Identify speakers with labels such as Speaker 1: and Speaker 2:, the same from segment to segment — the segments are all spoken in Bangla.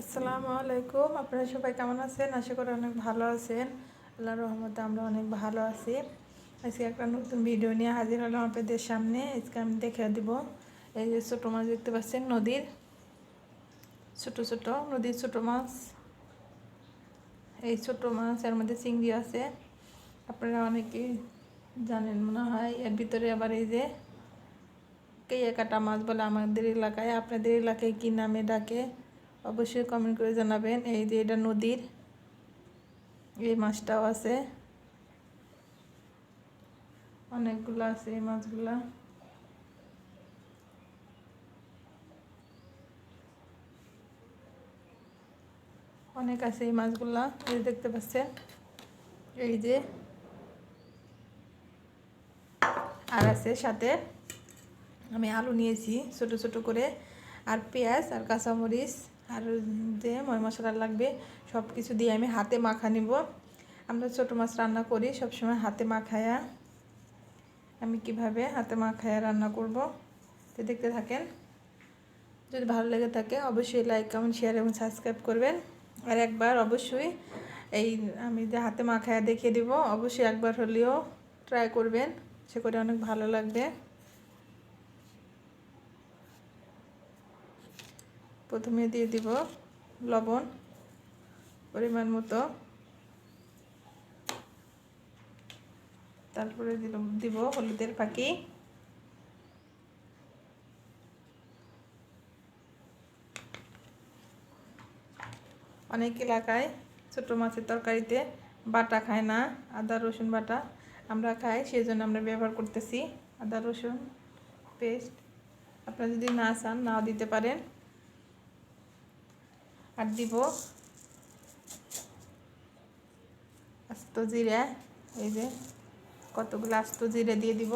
Speaker 1: আসসালামু আলাইকুম। আপনারা সবাই কেমন আছেন? আশা করি অনেক ভালো আছেন। আল্লাহর রহমতে আমরা অনেক ভালো আছি। আজকে একটা নতুন ভিডিও নিয়ে হাজির হলাম আপনাদের সামনে। আজকে আমি দেখে দিব এই যে ছোটো মাছ দেখতে পাচ্ছেন, নদীর। ছোট ছোট, নদীর ছোট মাছ। এই ছোট মাছ, এর মধ্যে চিংড়ি আছে। আপনারা অনেকেই জানেন মনে হয়। এর ভিতরে আবার এই যে কেয়া কাটা মাছ বলে আমাদের এলাকায়। আপনাদের এলাকায় কী নামে ডাকে? অবশ্যই কমেন্ট করে জানাবেন। এই যে এটা নদীর, এই মাছটাও আছে। অনেকগুলো আছে এই মাছগুলা। অনেক আছে এই মাছগুলা, এই দেখতে পাচ্ছেন। এই যে আর আছে সাথে আমি আলু নিয়েছি ছোট ছোট করে, আর পেঁয়াজ আর কাঁচামরিচ। আর যে ময় মশলা লাগবে সব কিছু দিয়ে আমি হাতে মাখা নিব। আমরা ছোটো মাছ রান্না করি, সবসময় হাতে মাখায়া। আমি কীভাবে হাতে মাখায়া রান্না করব? তো দেখতে থাকেন। যদি ভালো লেগে থাকে, অবশ্যই লাইক কমেন্ট শেয়ার এবং সাবস্ক্রাইব করবেন। আর একবার অবশ্যই এই আমি যে হাতে মাখায়া দেখিয়ে দিব, অবশ্যই একবার হলেও ট্রাই করবেন। সে করে অনেক ভালো লাগবে। প্রথমে দিয়ে দিব লবণ পরিমাণ মতো। তারপরে দিল দিব হলুদের পাখি। অনেক এলাকায় ছোটো মাছের তরকারিতে বাটা খায় না, আদা, রসুন বাটা আমরা খাই সেই জন্য আমরা ব্যবহার করতেছি। আদা, রসুন, পেস্ট। আপনারা যদি না চান, নাও দিতে পারেন। আর দিব আস্ত জিরা, এই যে কতগুলো আস্ত জিরে দিয়ে দিব।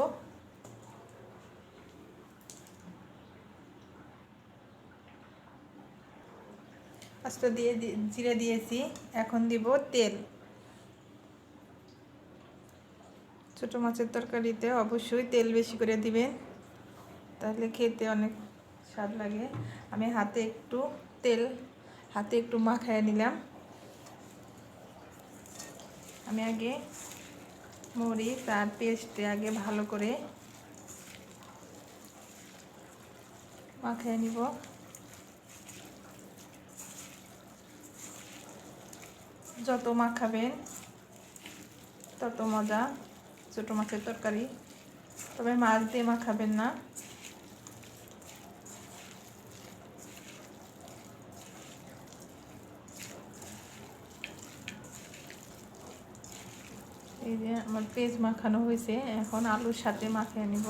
Speaker 1: আস্ত দিয়ে জিরে দিয়েছি, এখন দিব তেল। ছোটো মাছের তরকারিতে অবশ্যই তেল বেশি করে দিবেন, তাহলে খেতে অনেক স্বাদ লাগে। আমি হাতে একটু তেল হাতে একটু মাখায় নিলাম। আমি আগে মরিচ আর পেস্টে আগে ভালো করে মাখায় নিব। যত মাখাবেন, তত মজা। ছোটো মাছের তরকারি। তবে মাছ দিয়ে মাখাবেন না। এই যে আমার পেঁয়াজ মাখানো হয়েছে, এখন আলুর সাথে মাখিয়ে নিব।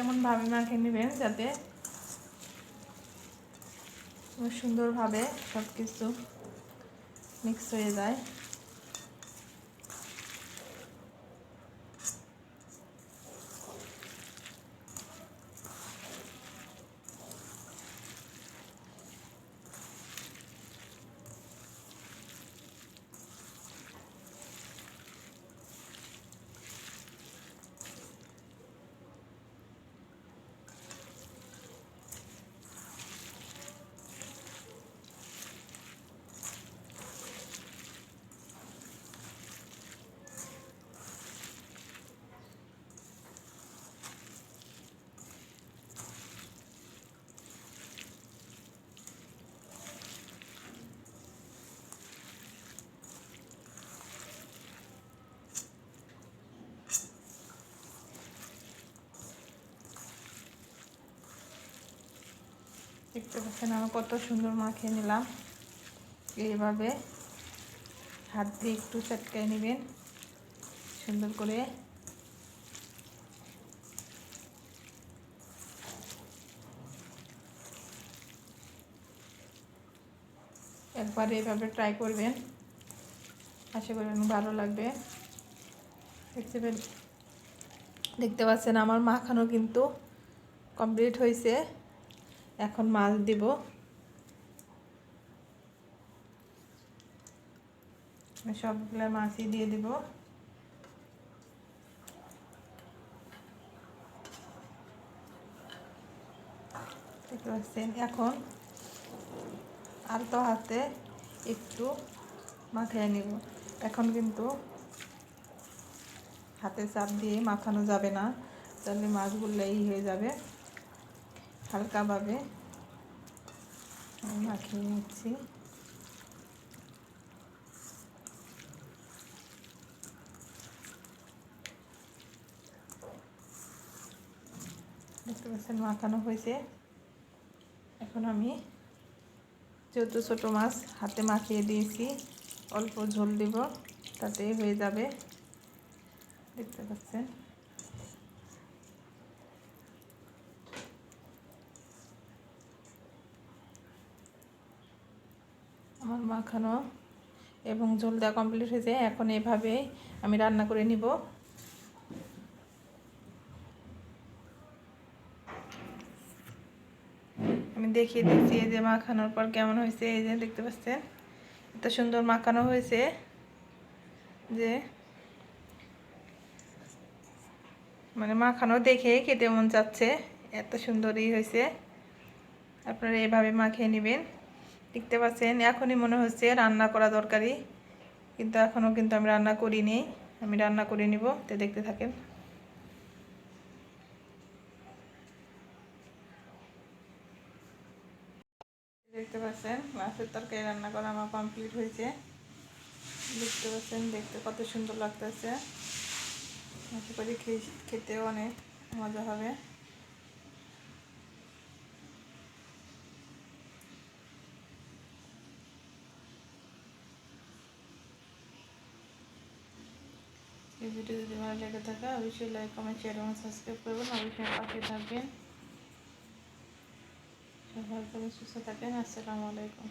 Speaker 1: এমনভাবে মাখিয়ে নেবেন যাতে সুন্দরভাবে সব কিছু মিক্স হয়ে যায়। দেখতে পাচ্ছেন আমি কত সুন্দর মাখিয়ে নিলাম। এইভাবে হাত দিয়ে একটু চটকায় নেবেন। সুন্দর করে। একবার এইভাবে ট্রাই করবেন। আশা করি অনেক ভালো লাগবে। দেখতে দেখতে পাচ্ছেন আমার মাখানো কিন্তু কমপ্লিট হয়েছে। এখন মাছ দিব। সবগুলো মাছই দিয়ে দিব। এখন আলতো হাতে একটু মাখিয়ে নিব। এখন কিন্তু হাতে চাপ দিয়ে মাখানো যাবে না, তাহলে মাছগুলো এই হয়ে যাবে। হালকাভাবে মাখিয়ে নিচ্ছি। দেখতে পাচ্ছেন মাখানো হয়েছে। এখন আমি যেহেতু ছোটো মাছ, হাতে মাখিয়ে দিয়েছি, অল্প ঝোল দিব তাতে হয়ে যাবে। দেখতে পাচ্ছেন আমার মাখানো এবং ঝোল দেওয়া কমপ্লিট হয়েছে এখন এভাবে আমি রান্না করে নিব। আমি দেখিয়ে দিচ্ছি এই যে মাখানোর পর কেমন হয়েছে, এই যে দেখতে পাচ্ছেন। এত সুন্দর মাখানো হয়েছে যে মানে মাখানো দেখে খেতে মন চাচ্ছে। এত সুন্দরই হয়েছে। আপনারা এভাবে মাখিয়ে নেবেন। দেখতে পাচ্ছেন, এখনই মনে হচ্ছে রান্না করা দরকারি, কিন্তু এখনও কিন্তু আমি রান্না করিনি, আমি রান্না করে নিব, তো দেখতে থাকেন। দেখতে পাচ্ছেন, মাছের তরকারি রান্না করা আমার কমপ্লিট হয়েছে। দেখতে পাচ্ছেন, দেখতে কত সুন্দর লাগতেছে। আশা করি খেতেও অনেক মজা হবে। এই ভিডিও যদি ভালো লেগে থাকে, অবশ্যই লাইক কমেন্ট শেয়ার এবং সাবস্ক্রাইব করবেন। অবশ্যই পাশে থাকবেন। সবাই সুস্থ থাকবেন। আসসালামু আলাইকুম।